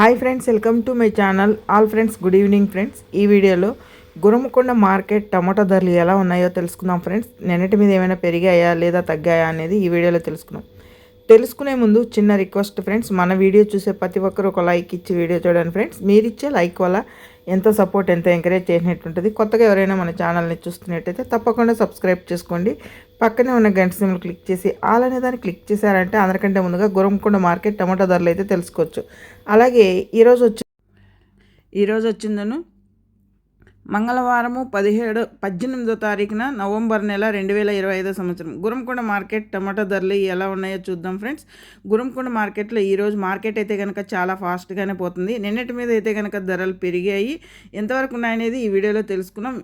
Hi friends welcome to my channel all friends good evening friends ఈ వీడియోలో గురమకొండ market టమాటా ధరలు ఎలా ఉన్నాయో తెలుసుకుందాం ఫ్రెండ్స్ నిన్నటి మీద ఏమైనా పెరిగాయా లేదా తగ్గాయా అనేది ఈ వీడియోలో తెలుసుకుందాం. తెలుసుకునే ముందు చిన్న రిక్వెస్ట్ ఫ్రెండ్స్ మన వీడియో చూసే ప్రతి ఒక్కరు ఒక లైక్ ఇచ్చి వీడియో చూడండి ఫ్రెండ్స్ మీరు ఇచ్చే లైక్ వల్ల ఎంతో సపోర్ట్ ఎంతో ఎంకరేజ్ చేసినట్టుంటుంది. కొత్తగా ఎవరైనా మన ఛానల్ని చూస్తున్నట్టయితే తప్పకుండా సబ్స్క్రైబ్ చేసుకోండి. పక్కనే ఉన్న గంట సిమ్లు క్లిక్ చేసి ఆల్ అనే దాన్ని క్లిక్ చేశారంటే అందరికంటే ముందుగా గురంకొండ మార్కెట్ టమాటా ధరలు అయితే తెలుసుకోవచ్చు. అలాగే ఈరోజు వచ్చి ఈరోజు వచ్చిందను. మంగళవారము పదిహేడు పద్దెనిమిదో తారీఖున నవంబర్ నెల రెండు వేల ఇరవై ఐదో సంవత్సరం. గురంకొండ మార్కెట్ టమాటా ధరలు ఎలా ఉన్నాయో చూద్దాం ఫ్రెండ్స్. గురంకొండ మార్కెట్లో ఈరోజు మార్కెట్ అయితే కనుక చాలా ఫాస్ట్గానే పోతుంది. నిన్నటి మీద అయితే కనుక ధరలు పెరిగాయి. ఎంతవరకు ఉన్నాయనేది ఈ వీడియోలో తెలుసుకున్నాం.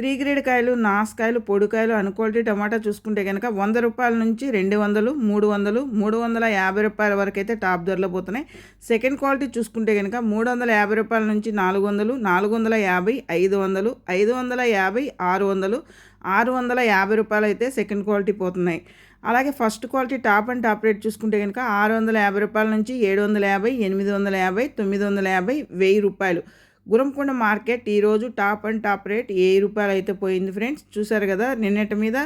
త్రీ గ్రేడ్ కాయలు నాసుకాయలు పొడికాయలు అన్క్వాలిటీ టమాటా చూసుకుంటే కనుక వంద రూపాయల నుంచి రెండు వందలు మూడు వందలు మూడు వందల యాభై రూపాయల వరకు అయితే టాప్ ధరలో పోతున్నాయి. సెకండ్ క్వాలిటీ చూసుకుంటే కనుక మూడు వందల యాభై రూపాయల నుంచి నాలుగు వందలు నాలుగు వందల యాభై ఐదు వందలు ఐదు వందల యాభై ఆరు వందలు ఆరు వందల యాభై రూపాయలు అయితే సెకండ్ క్వాలిటీ పోతున్నాయి. అలాగే first quality top and top rate చూసుకుంటే కనుక ఆరు వందల యాభై రూపాయల నుంచి ఏడు వందల యాభై ఎనిమిది వందల యాభై తొమ్మిది వందల యాభై వెయ్యి రూపాయలు. గురంకొండ మార్కెట్ ఈరోజు టాప్ అండ్ టాప్ రేట్ ఏ రూపాయలు అయితే పోయింది ఫ్రెండ్స్? చూసారు కదా నిన్నటి మీద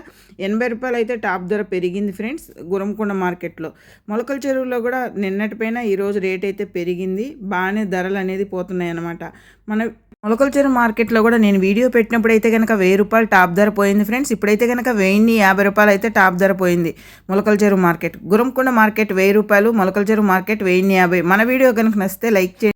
ఎనభై రూపాయలు అయితే టాప్ ధర పెరిగింది ఫ్రెండ్స్ గురంకొండ మార్కెట్లో. మొలకల చెరువులో కూడా నిన్నటిపైన ఈరోజు రేట్ అయితే పెరిగింది. బాగానే ధరలు అనేది పోతున్నాయి అన్నమాట. మన మొలకల చెరువు మార్కెట్లో కూడా నేను వీడియో పెట్టినప్పుడు అయితే కనుక వెయ్యి రూపాయలు టాప్ ధర పోయింది ఫ్రెండ్స్. ఇప్పుడైతే కనుక వెయ్యిన్ని యాభై రూపాయలు అయితే టాప్ ధర పోయింది మొలకల చెరువు మార్కెట్. గురంకొండ మార్కెట్ వెయ్యి రూపాయలు మొలకల చెరువు మార్కెట్ వెయ్యిన్ని యాభై. మన వీడియో కనుక నచ్చితే లైక్ చేయండి.